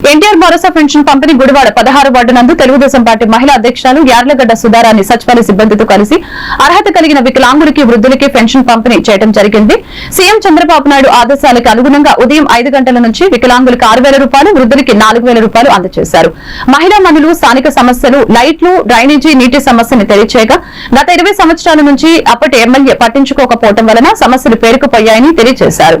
ఎన్టీఆర్ భరోసా pension పంపిణీ గుడివాడ పదహారు ward నందు తెలుగుదేశం పార్టీ మహిళా అధ్యక్షురాలు యార్లగడ్డ సుధారాన్ని సచివాలయ సిబ్బందితో కలిసి అర్హత కలిగిన వికలాంగులకి వృద్ధులకి పెన్షన్ పంపిణీ చేయడం జరిగింది. సీఎం చంద్రబాబు నాయుడు ఆదేశాలకు అనుగుణంగా ఉదయం ఐదు గంటల నుంచి వికలాంగులకు ఆరు వేల రూపాయలు వృద్ధులకి నాలుగు వేల రూపాయలు అందజేశారు. మహిళా మనులు స్థానిక సమస్యలు లైట్లు డ్రైనేజీ నీటి సమస్యను తెలియచేయగా గత ఇరవై సంవత్సరాల నుంచి అప్పటి ఎమ్మెల్యే పట్టించుకోకపోవడం వలన సమస్యలు పేరుకుపోయాయని తెలియజేశారు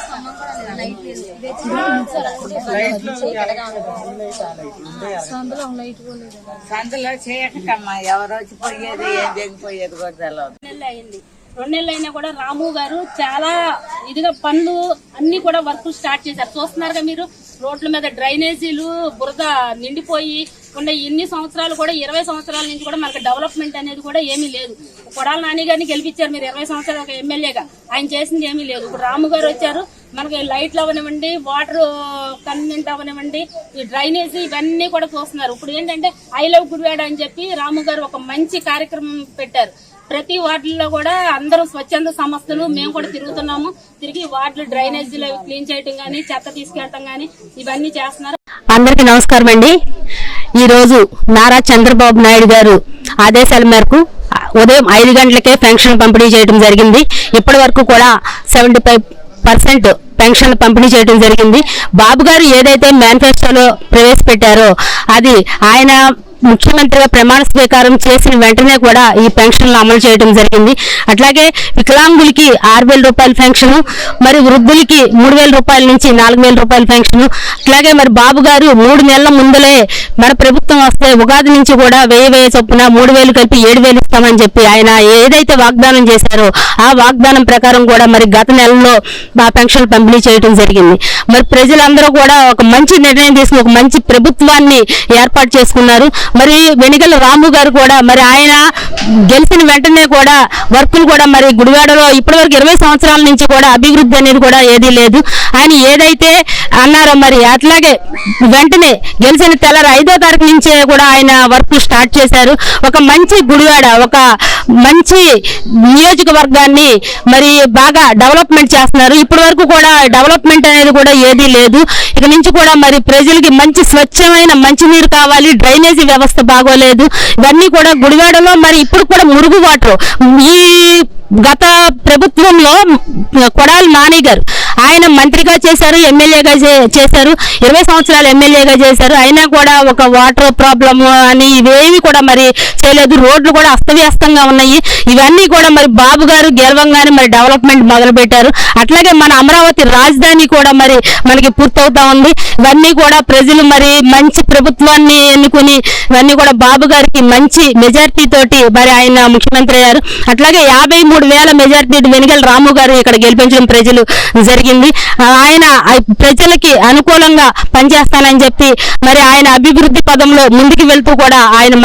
సందులో చేయకమ్మా ఎవరు వచ్చి పోయేది ఏం జరిగిపోయేది కూడా తెలియదు అయింది. రెండు నెలలు అయినా కూడా రాము గారు చాలా ఇదిగా పనులు అన్ని కూడా వర్క్ స్టార్ట్ చేశారు. చూస్తున్నారుగా మీరు రోడ్ల మీద డ్రైనేజీలు బురద నిండిపోయి ఉన్న ఎన్ని సంవత్సరాలు కూడా ఇరవై సంవత్సరాల నుంచి కూడా మనకి డెవలప్మెంట్ అనేది కూడా ఏమీ లేదు. కొడాల నాని గారిని గెలిపించారు మీరు ఇరవై సంవత్సరాలు ఒక ఎమ్మెల్యేగా. ఆయన చేసింది ఏమీ లేదు. ఇప్పుడు రాము గారు వచ్చారు మనకి లైట్లు అవనివ్వండి వాటర్ కన్వెంట్ అవనివ్వండి ఈ డ్రైనేజీ ఇవన్నీ కూడా చూస్తున్నారు ఇప్పుడు ఏంటంటే ఐ లవ్ గుడివాడ అని చెప్పి రాము గారు ఒక మంచి కార్యక్రమం పెట్టారు. ప్రతి వార్డుల్లో కూడా అందరూ స్వచ్ఛంద సంస్థలు మేము కూడా తిరుగుతున్నాము. తిరిగి వార్డులు డ్రైనేజీలు క్లీన్ చేయటం కానీ చెత్త తీసుకెళ్ళటం కానీ ఇవన్నీ చేస్తున్నారు. అందరికీ నమస్కారం అండి. ఈరోజు నారా చంద్రబాబు నాయుడు గారు ఆదేశాల మేరకు ఉదయం ఐదు గంటలకే పెన్షన్ పంపిణీ చేయడం జరిగింది. ఇప్పటి వరకు కూడా సెవెంటీ ఫైవ్ పర్సెంట్ పెన్షన్ పంపిణీ చేయడం జరిగింది. బాబు గారు ఏదైతే మేనిఫెస్టోలో ప్రవేశపెట్టారో అది ఆయన ముఖ్యమంత్రిగా ప్రమాణ స్వీకారం చేసిన వెంటనే కూడా ఈ పెన్షన్లు అమలు చేయడం జరిగింది. అట్లాగే వికలాంగులకి ఆరు వేల రూపాయల పెన్షన్ మరి వృద్ధులకి మూడు వేల రూపాయల నుంచి నాలుగు వేల రూపాయల పెన్షన్ అట్లాగే మరి బాబు గారు మూడు నెలల ముందలే మన ప్రభుత్వం వస్తే ఉగాది నుంచి కూడా వెయ్యి వెయ్యి చొప్పున మూడు వేలు కలిపి ఏడు వేలు ఇస్తామని చెప్పి ఆయన ఏదైతే వాగ్దానం చేశారో ఆ వాగ్దానం ప్రకారం కూడా మరి గత నెలలో మా పెన్షన్ పంపిణీ చేయడం జరిగింది. మరి ప్రజలందరూ కూడా ఒక మంచి నిర్ణయం తీసుకుని ఒక మంచి ప్రభుత్వాన్ని ఏర్పాటు చేసుకున్నారు. మరి వెనిగల రాము గారు కూడా మరి ఆయన గెలిచిన వెంటనే కూడా వర్కులు కూడా మరి గుడివాడలో ఇప్పటివరకు ఇరవై సంవత్సరాల నుంచి కూడా అభివృద్ధి అనేది కూడా ఏదీ లేదు. ఆయన ఏదైతే అన్నారో మరి అట్లాగే వెంటనే గెలిచిన తెల్లారి ఐదో తారీఖు నుంచే కూడా ఆయన వర్క్ స్టార్ట్ చేశారు. ఒక మంచి గుడివాడ ఒక మంచి నియోజకవర్గాన్ని మరి బాగా డెవలప్మెంట్ చేస్తున్నారు. ఇప్పటి వరకు కూడా డెవలప్మెంట్ అనేది కూడా ఏదీ లేదు. ఇక నుంచి కూడా మరి ప్రజలకి మంచి స్వచ్ఛమైన మంచినీరు కావాలి డ్రైనేజీ వ్యవస్థ బాగోలేదు. ఇవన్నీ కూడా గుడివాడలో మరి ఇప్పుడు కూడా మురుగు వాటర్. ఈ గత ప్రభుత్వంలో కొడాలి నాని గారు ఆయన మంత్రిగా చేశారు ఎమ్మెల్యేగా చే- చేశారు ఇరవై సంవత్సరాలు ఎమ్మెల్యేగా చేశారు. అయినా కూడా ఒక వాటర్ ప్రాబ్లమ్ అని ఇవేమి కూడా మరి చేయలేదు. రోడ్లు కూడా అస్తవ్యస్తంగా ఉన్నాయి. ఇవన్నీ కూడా మరి బాబు గారు గెలవంగానే మరి డెవలప్మెంట్ మొదలుపెట్టారు. అట్లాగే మన అమరావతి రాజధాని కూడా మరి మనకి పూర్తవుతా ఉంది. ఇవన్నీ కూడా ప్రజలు మరి మంచి ప్రభుత్వాన్ని ఎన్నుకుని ఇవన్నీ కూడా బాబు గారికి మంచి మెజార్టీ తోటి మరి ఆయన ముఖ్యమంత్రి అయ్యారు. అట్లాగే యాభై మూడు వేల మెజార్టీ వెనుగల రాము గారు ఇక్కడ గెలిపించడం ప్రజలు జరిగింది. ఆయన ప్రజలకి అనుకూలంగా పనిచేస్తానని చెప్పి మరి ఆయన అభివృద్ధి పదంలో ముందుకు వెళ్తూ కూడా ఆయన